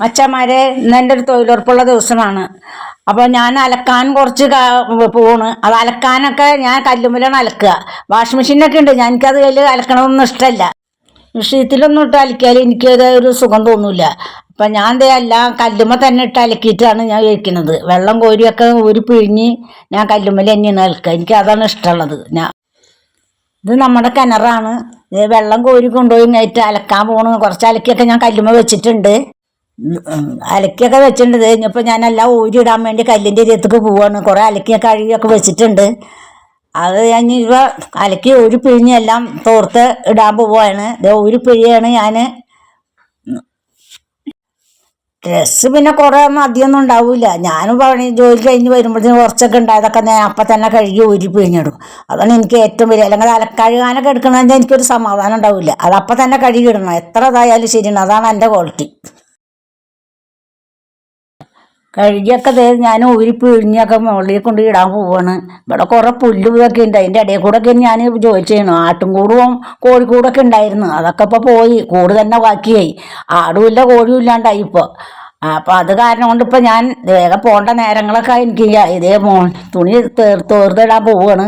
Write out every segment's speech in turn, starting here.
മച്ചന്മാരെ ഇന്ന് എന്റെ ഒരു തൊഴിലുറപ്പുള്ള ദിവസമാണ്. അപ്പോൾ ഞാൻ അലക്കാൻ കുറച്ച് പോണ്. അത് അലക്കാനൊക്കെ ഞാൻ കല്ലുമ്മലാണ് അലക്കുക. വാഷിംഗ് മെഷീനൊക്കെ ഉണ്ട്. ഞാൻ എനിക്കത് കയ്യിൽ അലക്കണമൊന്നും ഇഷ്ടമല്ല വിഷയത്തിലൊന്നും ഇട്ട് അലക്കിയാൽ എനിക്കത് ഒരു സുഖം തോന്നില്ല അപ്പം ഞാൻ ദേ എല്ലാം കല്ലുമ്മ തന്നെ ഇട്ട് അലക്കിയിട്ടാണ് ഞാൻ കഴിക്കുന്നത് വെള്ളം കോരിയൊക്കെ ഊരി പിഴിഞ്ഞ് ഞാൻ കല്ലുമ്മൽ തന്നെയാണ് അലക്കുക. എനിക്ക് അതാണ് ഇഷ്ടമുള്ളത്. ഞാൻ ഇത് നമ്മുടെ കിണറാണ്. വെള്ളം കോരി കൊണ്ടുപോയി ഇങ്ങേറ്റ് അലക്കാൻ പോകണം കുറച്ച് അലക്കിയൊക്കെ ഞാൻ കല്ലുമ്മ വെച്ചിട്ടുണ്ട്. അലക്കിയൊക്കെ വെച്ചിട്ടുണ്ട്. ഇത് കഴിഞ്ഞപ്പോൾ ഞാൻ എല്ലാം ഊരി ഇടാൻ വേണ്ടി കല്ലിന്റെ ഇരത്തേക്ക് പോവാണ്. കുറേ അലക്കിയൊക്കെ കഴുകിയൊക്കെ വെച്ചിട്ടുണ്ട്. അത് ഞാൻ ഇപ്പോൾ അലക്കി ഒരു പിഴിഞ്ഞ് എല്ലാം തോർത്ത് ഇടാൻ ഇത് ഒരു പിഴിയാണ് ഞാൻ ഡ്രസ്സ് പിന്നെ കുറേ അധികമൊന്നും ഉണ്ടാവില്ല ഞാനും പണി ജോലി കഴിഞ്ഞ് വരുമ്പോഴത്തേന് കുറച്ചൊക്കെ ഉണ്ടായതൊക്കെ ഞാൻ അപ്പം തന്നെ കഴുകി ഊരി പിഴിഞ്ഞിടും. അതാണ് എനിക്ക് ഏറ്റവും വലിയ അല്ലെങ്കിൽ അല കഴുകാനൊക്കെ എടുക്കണമെങ്കിൽ എനിക്കൊരു സമാധാനം ഉണ്ടാവില്ല. അത് അപ്പം തന്നെ കഴുകി ഇടണം. എത്ര ഇതായാലും ശരിയാണ്. അതാണ് എന്റെ ക്വാളിറ്റി. കഴുകിയൊക്കെ ദേ ഞാൻ ഊരി പിഴിഞ്ഞൊക്കെ മുകളിൽ കൊണ്ട് ഇടാൻ പോവാണ്. ഇവിടെ കുറേ പുല്ല് ഇതൊക്കെ ഉണ്ട്. അതിന്റെ ഇടയിൽ കൂടെ ഒക്കെ ഞാൻ ജോലി ചെയ്യണം ആട്ടുംകൂടും കോഴിക്കൂടൊക്കെ ഉണ്ടായിരുന്നു. അതൊക്കെ ഇപ്പോൾ പോയി. കൂട് തന്നെ ബാക്കിയായി. ആടുമില്ല കോഴിയും ഇല്ലാണ്ടായി ഇപ്പോൾ അപ്പോൾ അത് കാരണം കൊണ്ട് ഇപ്പോൾ ഞാൻ വേഗം പോകേണ്ട നേരങ്ങളൊക്കെ എനിക്ക് ഇതേ മോ തുണി തേർ പോവാണ്.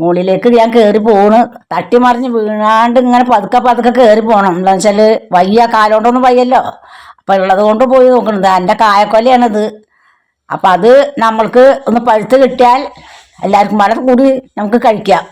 മുകളിലേക്ക് ഞാൻ കയറി പോണ് തട്ടി മറിഞ്ഞ് വീണാണ്ട് ഇങ്ങനെ പതുക്കെ പതുക്കെ കയറി പോകണം എന്താണെന്ന് വെച്ചാൽ വയ്യ. കാലോണ്ടൊന്നും വയ്യല്ലോ. അപ്പം ഉള്ളത് കൊണ്ട് പോയി നോക്കണത് എന്റെ കായക്കൊലയാണിത്. അപ്പം അത് നമ്മൾക്ക് ഒന്ന് പഴുത്ത് കിട്ടിയാൽ എല്ലാവർക്കും വളരെ കൂടി നമുക്ക് കഴിക്കാം.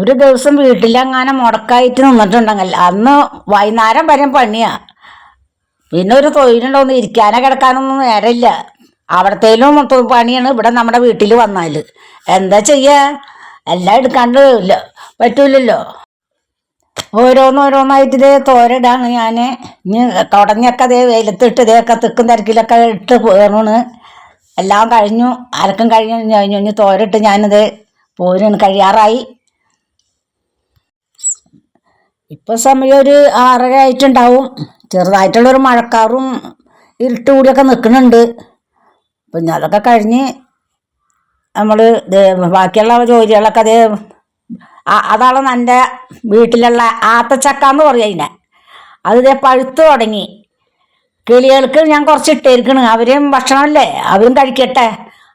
ഒരു ദിവസം വീട്ടിലെങ്ങാനും മുടക്കായിട്ട് നിന്നിട്ടുണ്ടെങ്കിൽ അന്ന് വൈകുന്നേരം വരെ പണിയാ. പിന്നെ ഒരു തൊഴിലുണ്ടോന്ന് ഇരിക്കാനോ കിടക്കാനൊന്നും നേരമില്ല. അവിടത്തേലും പണിയാണ് ഇവിടെ നമ്മുടെ വീട്ടിൽ വന്നാൽ എന്താ ചെയ്യുക എല്ലാം എടുക്കാണ്ട് പറ്റൂലല്ലോ. ഓരോന്നോരോന്നായിട്ട് ഇതേ തോരടാണ് ഞാൻ ഇനി തുടങ്ങിയൊക്കെ അതേ വെയിലത്തിട്ട് ഇതേക്കെ തിക്കും തിരക്കിലൊക്കെ ഇട്ട് പോകണു എല്ലാം കഴിഞ്ഞു. അലക്കം കഴിഞ്ഞു? കഴിഞ്ഞു ഇനി തോരട്ട് ഞാനിത് പോരാണ്. കഴിയാറായി. ഇപ്പോൾ സമയം ഒരു ആറര ആയിട്ടുണ്ടാവും. ചെറുതായിട്ടുള്ളൊരു മഴക്കാറും ഇരുട്ട് കൂടിയൊക്കെ നിൽക്കുന്നുണ്ട് പിന്നെ അതൊക്കെ കഴിഞ്ഞ് നമ്മൾ ബാക്കിയുള്ള ജോലികളൊക്കെ അതേ അതാണ് എന്റെ വീട്ടിലുള്ള ആത്തച്ചക്ക എന്ന് പറയും അതിനെ അത് ദേ പഴുത്ത് തുടങ്ങി. കിളികൾക്ക് ഞാൻ കുറച്ച് ഇട്ടിരിക്കണ്. അവരും ഭക്ഷണമല്ലേ? അവരും കഴിക്കട്ടെ.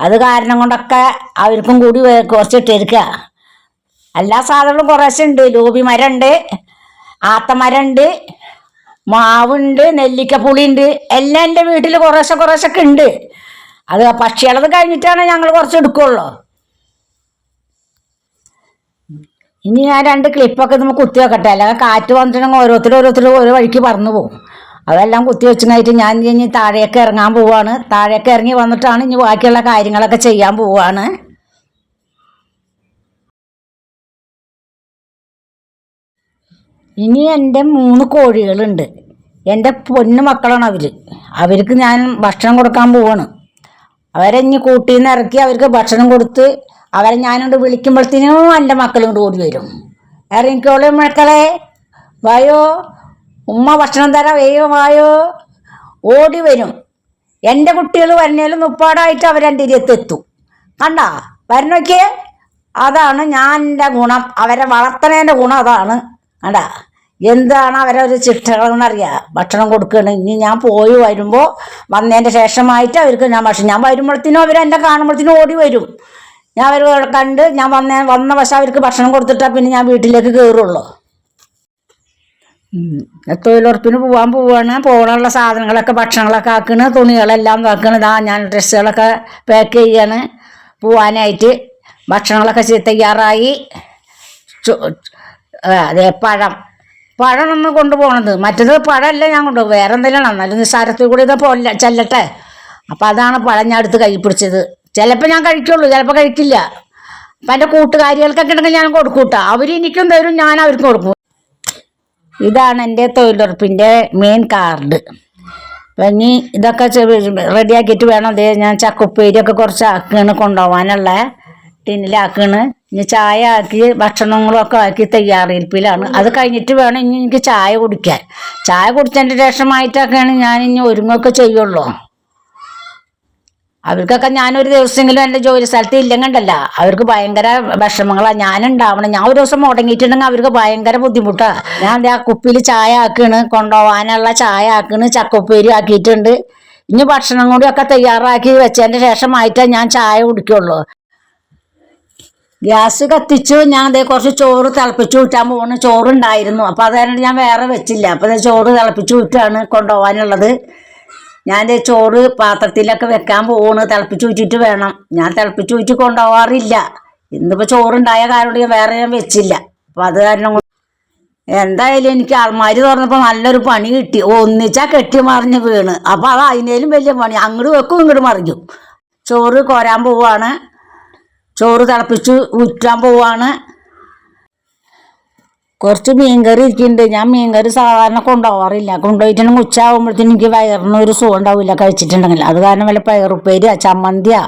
അത് കാരണം കൊണ്ടൊക്കെ അവർക്കും കൂടി കുറച്ച് ഇട്ടിരിക്കുക എല്ലാ സാധനങ്ങളും കുറേശ്ശെ ഉണ്ട്. ലൂബി മരമുണ്ട് ആത്തമരമുണ്ട് മാവുണ്ട് നെല്ലിക്കപ്പുളിയുണ്ട് എല്ലാം എന്റെ വീട്ടിൽ കുറേശ്ശെ കുറേശ്ശൊക്കെ ഉണ്ട്. അത് പക്ഷികളത് കഴിഞ്ഞിട്ടാണ് ഞങ്ങൾ കുറച്ച് എടുക്കുള്ളൂ. ഇനി ഞാൻ രണ്ട് ക്ലിപ്പൊക്കെ നമ്മൾ കുത്തി വെക്കട്ടെ. അല്ലെങ്കിൽ കാറ്റ് വന്നിട്ടുണ്ടെങ്കിൽ ഓരോരുത്തർ ഓരോരുത്തർ ഓരോ വഴിക്ക് പറന്നു പോകും. അതെല്ലാം കുത്തി വെച്ചിട്ടായിട്ട് ഞാൻ ഇനി താഴേക്ക് ഇറങ്ങാൻ പോവാണ്. താഴേക്ക് ഇറങ്ങി വന്നിട്ടാണ് ഇനി ബാക്കിയുള്ള കാര്യങ്ങളൊക്കെ ചെയ്യാൻ പോവാണ്. ഇനി എന്റെ മൂന്ന് കോഴികളുണ്ട്. എന്റെ പൊന്നു മക്കളാണ് അവർ അവർക്ക് ഞാൻ ഭക്ഷണം കൊടുക്കാൻ പോവാണ്. അവരെ ഇനി കൂട്ടിൽ നിന്ന് ഇറക്കി അവർക്ക് ഭക്ഷണം കൊടുത്ത് അവരെ ഞാനോട് വിളിക്കുമ്പോഴത്തേനും എന്റെ മക്കളും കൂടി ഓടി വരും. ഇറങ്ങിക്കോളൂ മക്കളെ. വായോ? ഉമ്മ ഭക്ഷണം തരാം. വേയോ വായോ? ഓടി വരും. എന്റെ കുട്ടികൾ വരണേലും മുപ്പാടായിട്ട് അവരെന്റെ ഇരുത്തെത്തും കണ്ട? വരണോക്കിയേ അതാണ് ഞാൻ എന്റെ ഗുണം. അവരെ വളർത്തണേന്റെ ഗുണം അതാണ്. കണ്ട? എന്താണ് അവരെ ഒരു ചിട്ടകളെന്നറിയാം? ഭക്ഷണം കൊടുക്കണം. ഇനി ഞാൻ പോയി വരുമ്പോൾ വന്നതിന്റെ ശേഷമായിട്ട് അവർക്ക് ഞാൻ ഭക്ഷണം. ഞാൻ വരുമ്പോഴത്തേനും അവർ എന്നെ കാണുമ്പോഴത്തേനും ഓടി വരും. ഞാൻ അവർ കണ്ട് ഞാൻ വന്ന വന്ന പക്ഷെ അവർക്ക് ഭക്ഷണം കൊടുത്തിട്ടാ പിന്നെ ഞാൻ വീട്ടിലേക്ക് കയറുള്ളൂ. തൊഴിലുറപ്പിന് പോകാൻ പോവാണ്. പോകാനുള്ള സാധനങ്ങളൊക്കെ ഭക്ഷണങ്ങളൊക്കെ ആക്കണ്. തുണികളെല്ലാം ആക്കണ് ഇതാ ഞാൻ ഡ്രസ്സുകളൊക്കെ പാക്ക് ചെയ്യാണ്. പോവാനായിട്ട് ഭക്ഷണങ്ങളൊക്കെ തയ്യാറായി. അതെ പഴം. പഴം ഒന്ന് കൊണ്ടുപോകണത് മറ്റത് പഴമല്ല ഞാൻ കൊണ്ടുപോകും വേറെ എന്തെങ്കിലും എന്നാലും നിസ്സാരത്തിൽ കൂടി ഇത് പോലെ ചെല്ലട്ടെ. അപ്പം അതാണ് പഴം ഞാൻ എടുത്ത് കൈ പിടിച്ചത്. ചിലപ്പോൾ ഞാൻ കഴിക്കുള്ളൂ ചിലപ്പോൾ കഴിക്കില്ല. അപ്പം എന്റെ കൂട്ടുകാരികൾക്കൊക്കെ ഉണ്ടെങ്കിൽ ഞാൻ കൊടുക്കൂട്ടാ അവർ എനിക്കും തരും ഞാൻ അവർക്ക് കൊടുക്കും. ഇതാണ് എന്റെ തൊഴിലുറപ്പിന്റെ മെയിൻ കാർഡ് അപ്പം ഇനി ഇതൊക്കെ റെഡിയാക്കിയിട്ട് വേണം. അതേ ഞാൻ ചക്കുപ്പേരിയൊക്കെ കുറച്ച് ആക്കുകയാണ് കൊണ്ടുപോകാനുള്ള ടിന്നിലാക്കുകയാണ് ഇനി ചായ ആക്കി ഭക്ഷണങ്ങളൊക്കെ ആക്കി തയ്യാറെടുപ്പിലാണ്. അത് കഴിഞ്ഞിട്ട് വേണം ഇനി എനിക്ക് ചായ കുടിക്കാൻ. ചായ കുടിച്ചതിന്റെ ശേഷമായിട്ടൊക്കെയാണ് ഞാൻ ഇനി ഒരുങ്ങൊക്കെ ചെയ്യുള്ളൂ. അവർക്കൊക്കെ ഞാനൊരു ദിവസമെങ്കിലും എന്റെ ജോലി സ്ഥലത്ത് ഇല്ലെങ്കണ്ടല്ല. അവർക്ക് ഭയങ്കര വിഷമങ്ങളാണ് ഞാനുണ്ടാവണം. ഞാൻ ഒരു ദിവസം മുടങ്ങിയിട്ടുണ്ടെങ്കിൽ അവർക്ക് ഭയങ്കര ബുദ്ധിമുട്ടാണ് ഞാൻ ആ കുപ്പിയിൽ ചായ ആക്കണ് കൊണ്ടുപോകാനുള്ള ചായ ആക്കണ് ചക്കപ്പേരി ആക്കിയിട്ടുണ്ട്. ഇനി ഭക്ഷണം കൂടി ഒക്കെ തയ്യാറാക്കി വെച്ചതിന്റെ ശേഷമായിട്ടേ ഞാൻ ചായ കുടിക്കുള്ളൂ. ഗ്യാസ് കത്തിച്ചു. ഞാൻ അതേ കുറച്ച് ചോറ് തിളപ്പിച്ച് ഊറ്റാൻ പോകുന്നു ചോറുണ്ടായിരുന്നു. അപ്പോൾ അതായത് ഞാൻ വേറെ വെച്ചില്ല. അപ്പോൾ ചോറ് തിളപ്പിച്ച് ഊറ്റാണ് കൊണ്ടുപോകാനുള്ളത് ഞാൻ ചോറ് പാത്രത്തിലൊക്കെ വെക്കാൻ പോവാണ് തിളപ്പിച്ച് ഊറ്റിയിട്ട് വേണം. ഞാൻ തിളപ്പിച്ച് ഊറ്റി കൊണ്ടുപോകാറില്ല ഇന്നിപ്പോൾ ചോറുണ്ടായ കാരണം ഞാൻ വേറെ ഞാൻ വെച്ചില്ല. അപ്പോൾ അത് കാരണം എന്തായാലും എനിക്ക് അൾമാരി തുറന്നപ്പോൾ നല്ലൊരു പണി കിട്ടി. ഒന്നിച്ചാ കെട്ടി മറിഞ്ഞ് വീണ്. അപ്പോൾ അത് അതിനേലും വലിയ പണി. അങ്ങോട്ട് വെക്കും ഇങ്ങോട്ട് മറിക്കും ചോറ് കോരാൻ പോവാണ്. ചോറ് തിളപ്പിച്ച് ഊറ്റാൻ പോവാണ്. കുറച്ച് മീൻകറി ഇരിക്കുന്നുണ്ട് ഞാൻ മീൻകറി സാധാരണ കൊണ്ടുപോകാറില്ല കൊണ്ടുപോയിട്ടുണ്ടെങ്കിൽ ഉച്ചയാകുമ്പോഴത്തേനും എനിക്ക് വയറിന് ഒരു സുഖം ഉണ്ടാവില്ല കഴിച്ചിട്ടുണ്ടെങ്കിൽ. അത് കാരണം വല്ല പയറുപ്പേരിയാ ചമ്മന്തിയാ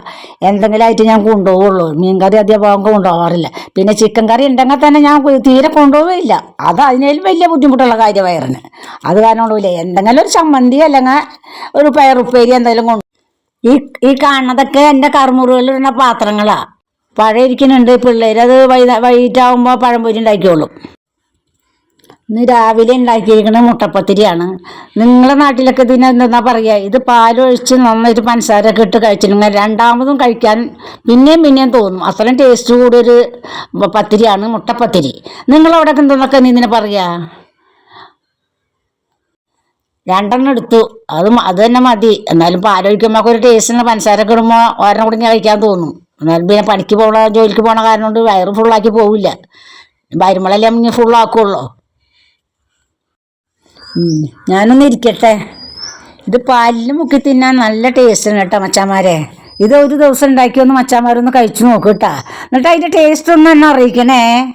എന്തെങ്കിലും ആയിട്ട് ഞാൻ കൊണ്ടുപോകുള്ളൂ മീൻകറി അധികം കൊണ്ടുപോകാറില്ല പിന്നെ ചിക്കൻ കറി ഉണ്ടെങ്കിൽ തന്നെ ഞാൻ തീരെ കൊണ്ടുപോവില്ല അത് അതിനേലും വലിയ ബുദ്ധിമുട്ടുള്ള കാര്യം വയറിന്. അത് കാരണം കൊണ്ടുപോയില്ല എന്തെങ്കിലും ഒരു ചമ്മന്തി അല്ലെങ്കിൽ ഒരു പയറുപ്പേരി എന്തെങ്കിലും കൊണ്ട് ഈ ഈ കാണുന്നതൊക്കെ എന്റെ കറുമുറുകളിലിടുന്ന പാത്രങ്ങളാണ് പഴം ഇരിക്കുന്നുണ്ട് പിള്ളേർ അത് വൈകുന്നേ വൈകിട്ടാകുമ്പോൾ പഴംപൊരി ഉണ്ടാക്കിയോളും ഇന്ന് രാവിലെ ഉണ്ടാക്കിയിരിക്കുന്നത് മുട്ടപ്പത്തിരിയാണ്. നിങ്ങളെ നാട്ടിലൊക്കെ ഇതിന് എന്താ പറയുക ഇത് പാലൊഴിച്ച് നന്നായിട്ട് പഞ്ചസാരൊക്കെ ഇട്ട് കഴിച്ചിട്ടുണ്ടെങ്കിൽ രണ്ടാമതും കഴിക്കാൻ പിന്നെയും പിന്നെയും തോന്നും. അത്രയും ടേസ്റ്റ് കൂടൊരു പത്തിരിയാണ് മുട്ടപ്പത്തിരി. നിങ്ങളവിടെയൊക്കെ എന്തെന്നൊക്കെ ഇതിനെ പറയുക രണ്ടെണ്ണം എടുത്തു. അത് അത് തന്നെ മതി. എന്നാലും പാലൊഴിക്കുമ്പോൾ ഒരു ടേസ്റ്റിന് പഞ്ചസാരൊക്കെ ഇടുമ്പോൾ ഒരെണ്ണം കൂടി കഴിക്കാൻ തോന്നും. എന്നാലും പിന്നെ പണിക്ക് പോകണ ജോലിക്ക് പോകണ കാരണം കൊണ്ട് വയറ് ഫുള്ളാക്കി പോവില്ല. വരുമ്പോഴല്ലേ ഫുള്ളാക്കുള്ളൂ. ഞാനൊന്ന് ഇരിക്കട്ടെ. ഇത് പാലിൽ മുക്കി തിന്നാൻ നല്ല ടേസ്റ്റാണ് കേട്ടോ മച്ചാമാരെ. ഇത് ഒരു ദിവസം ഉണ്ടാക്കിയൊന്ന് മച്ചാമാരൊന്ന് കഴിച്ചു നോക്ക് കേട്ടാ. എന്നിട്ട് അതിന്റെ ടേസ്റ്റ് ഒന്ന് എന്നെ അറിയിക്കണേ.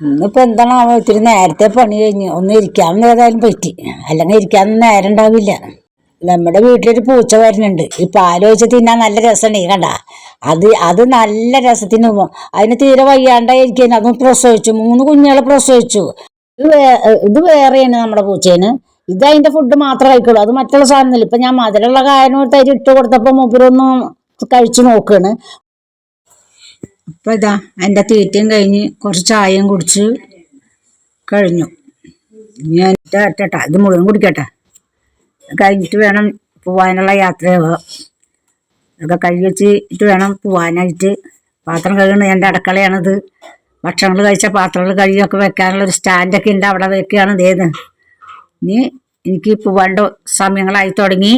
ഇന്നിപ്പോൾ എന്താണാവോ ഇത്തിരി നേരത്തെ പണി കഴിഞ്ഞ്. ഒന്ന് ഇരിക്കാൻ ഏതായാലും പറ്റി. അല്ലെങ്കിൽ ഇരിക്കാൻ നേരം ഉണ്ടാവില്ല. നമ്മുടെ വീട്ടിലൊരു പൂച്ച വരുന്നുണ്ട്. ഈ പാൽ ഒഴിച്ച് തിന്നാൻ നല്ല രസമുണ്ട് കണ്ട. അത് അത് നല്ല രസത്തിന് അതിന് തീരെ വയ്യാണ്ടായിരിക്കും അതും പ്രസവിച്ചു. മൂന്ന് കുഞ്ഞുങ്ങളെ പ്രസവിച്ചു. ഇത് ഇത് വേറെയാണ് നമ്മുടെ പൂച്ചേന്. ഇത് അതിന്റെ ഫുഡ് മാത്രമേ കഴിക്കുള്ളൂ. അത് മറ്റുള്ള സാധനമില്ല ഇപ്പൊ ഞാൻ മധുരമുള്ള കാര്യം തരി ഇട്ട് കൊടുത്തപ്പോ മൂപ്പരൊന്നും കഴിച്ചു നോക്കാണ്. അപ്പൊ ഇതാ എന്റെ തീറ്റയും കഴിഞ്ഞ് കുറച്ച് ചായയും കുടിച്ച് കഴിഞ്ഞു. ഞാൻ കേട്ടാ ഇത് മുഴുവൻ കുടിക്കട്ടെ. കഴിഞ്ഞിട്ട് വേണം പോവാനുള്ള യാത്രയാവുക. ഇതൊക്കെ കഴുകി വേണം പോവാനായിട്ട്. പാത്രം കഴുകുന്നത് എന്റെ അടുക്കളയാണിത്. ഭക്ഷണങ്ങൾ കഴിച്ച പാത്രങ്ങൾ കഴുകിയൊക്കെ വെക്കാനുള്ള ഒരു സ്റ്റാൻഡൊക്കെ ഉണ്ട് അവിടെ വെക്കുകയാണ് ഇതേത് ഇനി എനിക്ക് പോവാണ്ട് സമയങ്ങളായി തുടങ്ങി.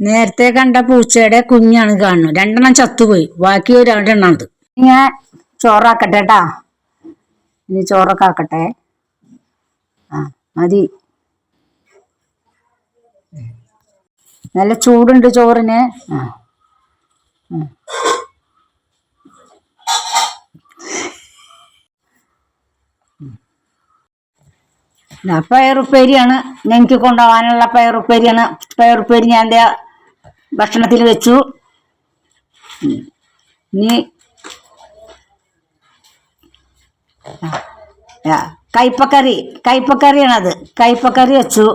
നേരത്തെ കണ്ട പൂച്ചയുടെ കുഞ്ഞാണ് കാണുന്നത്. രണ്ടെണ്ണം ചത്തുപോയി. ബാക്കി ഒരു രണ്ടെണ്ണം അത് ഞാൻ ചോറാക്കട്ടെ കേട്ടാ. ഇനി ചോറൊക്കെ ആക്കട്ടെ. ആ മതി. നല്ല ചൂടുണ്ട് ചോറിന്. ആ. പയറുപ്പേരിയാണ് ഞങ്ങൾക്ക് കൊണ്ടുപോകാനുള്ള പയറുപ്പേരിയാണ് പയറുപ്പേരി ഞാൻ എന്റെ ഭക്ഷണത്തിൽ വെച്ചു. ഇനി കയ്പക്കറി കയ്പക്കറിയാണത് കയ്പക്കറി വെച്ചു.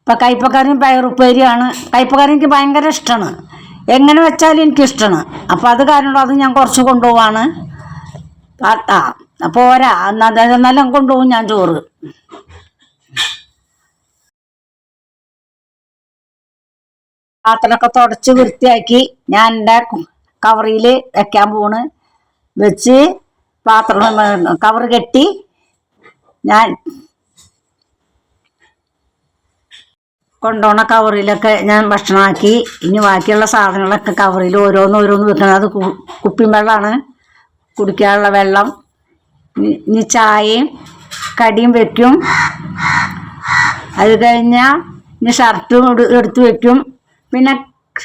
അപ്പം കയ്പക്കറിയും പയറുപ്പേരിയാണ് കയ്പക്കറി എനിക്ക് ഭയങ്കര ഇഷ്ടമാണ് എങ്ങനെ വെച്ചാലും എനിക്കിഷ്ടമാണ് അപ്പം അത് കാരണം അത് ഞാൻ കുറച്ച് കൊണ്ടുപോവാണ്. ആ അപ്പോൾ പോരാ എന്നാൽ കൊണ്ടുപോകും ഞാൻ ചോറ്. പാത്രമൊക്കെ തുടച്ച് വൃത്തിയാക്കി ഞാൻ എന്റെ കവറിയിൽ വെക്കാൻ പോണ്. വെച്ച് പാത്രം കവർ കെട്ടി ഞാൻ കൊണ്ടുപോണ കവറിലൊക്കെ ഞാൻ ഭക്ഷണമാക്കി. ഇനി ബാക്കിയുള്ള സാധനങ്ങളൊക്കെ കവറിൽ ഓരോന്ന് ഓരോന്ന് വെക്കണം. അത് കുപ്പിയും വെള്ളമാണ്. കുടിക്കാനുള്ള വെള്ളം. ഇനി- ചായയും കടിയും വെക്കും. അത് കഴിഞ്ഞാൽ ഇനി ഷർട്ടും എടു- എടുത്ത് വെക്കും. പിന്നെ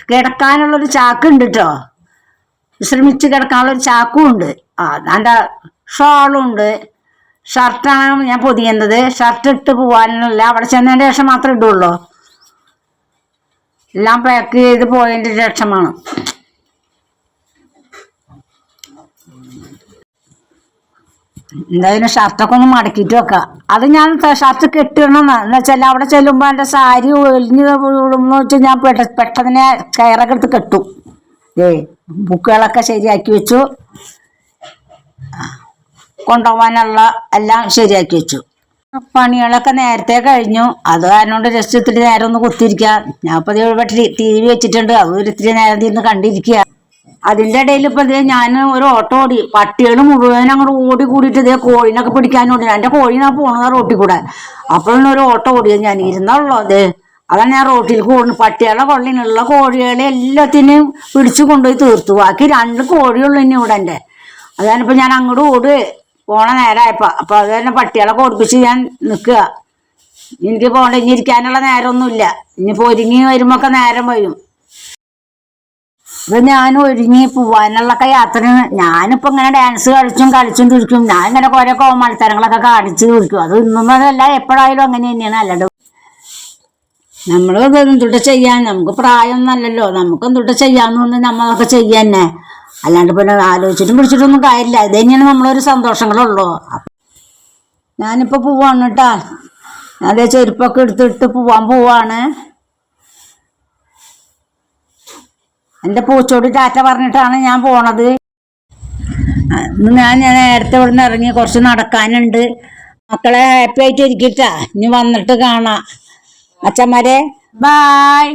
കിടക്കാനുള്ളൊരു ചാക്ക് ഉണ്ട് കേട്ടോ വിശ്രമിച്ച് കിടക്കാനുള്ളൊരു ചാക്കും ഉണ്ട് ആ നല്ല ഷോളും ഉണ്ട് ഷർട്ടാണ് ഞാൻ പൊതിയുന്നത്. ഷർട്ട് ഇട്ട് പോകാനല്ല അവിടെ ചെന്നതിന്റെ ശേഷം മാത്രമേ ഇടുള്ളൂ. എല്ലാം പാക്ക് ചെയ്ത് പോയതിന്റെ ശേഷമാണ്. എന്തായാലും ഷർട്ടൊക്കെ ഒന്ന് മടക്കിയിട്ട് വെക്കാം. അത് ഞാൻ ഷർട്ട് കെട്ടിടണം. എന്ന് വെച്ചാൽ അവിടെ ചെല്ലുമ്പോൾ എന്റെ സാരി ഒലിഞ്ഞ് വിടുമെന്ന് വെച്ചാൽ ഞാൻ പെട്ട പെട്ടെന്ന് കയറൊക്കെ എടുത്ത് കെട്ടും. ഏ ബുക്കുകളൊക്കെ ശരിയാക്കി വെച്ചു. കൊണ്ടുപോകാനുള്ള എല്ലാം ശരിയാക്കി വെച്ചു. പണികളൊക്കെ നേരത്തെ കഴിഞ്ഞു. അത് കാരണം കൊണ്ട് ജസ്റ്റ് ഇത്തിരി നേരം ഒന്ന് കുത്തിയിരിക്കുക ഞാൻ ഇപ്പോൾ ഇവിടെ ടി വി വെച്ചിട്ടുണ്ട്. അത് ഇത്തിരി നേരം ഇരുന്ന് കണ്ടിരിക്കുക അതിന്റെ ഇടയിൽ ഇപ്പൊ ഇതേ ഞാൻ ഒരു ഓട്ടോ ഓടി പട്ടികൾ മുഴുവൻ അങ്ങോട്ട് ഓടി കൂടിയിട്ട് ഇതേ കോഴിനൊക്കെ ഓടി. കോഴി കോഴിനാ പോണത് റോട്ടിൽ കൂടെ. അപ്പോഴാണ് ഒരു ഓട്ടോ ഓടിയത് ഞാൻ. ഇരുന്നുള്ളൂ അത് അതാണ് ഞാൻ റോട്ടിൽ കൂടുന്നത് പട്ടികളെ കൊള്ളിനുള്ള കോഴികളെ എല്ലാത്തിനെയും പിടിച്ചു കൊണ്ടുപോയി തീർത്തു. ബാക്കി രണ്ട് കോഴിയുള്ളൂ ഇനി ഇവിടെ എന്റെ. അതാണിപ്പോൾ ഞാൻ അങ്ങോട്ട് ഓട്. പോണ നേരമായപ്പോൾ അപ്പോൾ അത് തന്നെ പട്ടികളെ ഓടിപ്പിച്ച് ഞാൻ നിൽക്കുക. എനിക്ക് പോകണ്ട ഇനി ഇരിക്കാനുള്ള നേരമൊന്നുമില്ല. ഇനി പൊരിങ്ങി വരുമ്പോൾ നേരം വരും ഇത് ഞാൻ ഒരുങ്ങി പോവാനുള്ളൊക്കെ യാത്ര ഞാനിപ്പോ ഇങ്ങനെ ഡാൻസ് കളിച്ചും കളിച്ചും തിരിക്കും. ഞാൻ ഇങ്ങനെ കുറെ കോ മത്സരങ്ങളൊക്കെ കാണിച്ച് തിരിക്കും. അത് ഇന്നൊന്നല്ല എപ്പോഴായാലും അങ്ങനെ തന്നെയാണ് അല്ലാണ്ട് നമ്മൾ എന്തുട്ട് ചെയ്യാൻ? നമുക്ക് പ്രായമൊന്നുമല്ലല്ലോ. നമുക്ക് എന്തുട്ട് ചെയ്യാന്ന് തോന്നി നമ്മളൊക്കെ ചെയ്യാന്നെ അല്ലാണ്ട് പിന്നെ ആലോചിച്ചിട്ടും പിടിച്ചിട്ടൊന്നും കാര്യമില്ല. ഇത് തന്നെയാണ് നമ്മളൊരു സന്തോഷങ്ങളുള്ളൂ. ഞാനിപ്പോ പോവാണ് കേട്ടാ. അതേ ചെരുപ്പൊക്കെ എടുത്തിട്ട് പോവാൻ പോവാണ്. എന്റെ പൂച്ചോട് ടാറ്റ പറഞ്ഞിട്ടാണ് ഞാൻ പോണത്. ഞാൻ നേരത്തെ നിന്ന് ഇറങ്ങി കുറച്ച് നടക്കാനുണ്ട്. മക്കളെ ഹാപ്പി ആയിട്ട് ഇരിക്കട്ടാ ഇനി വന്നിട്ട് കാണാം. അച്ഛന്മാരെ ബായ്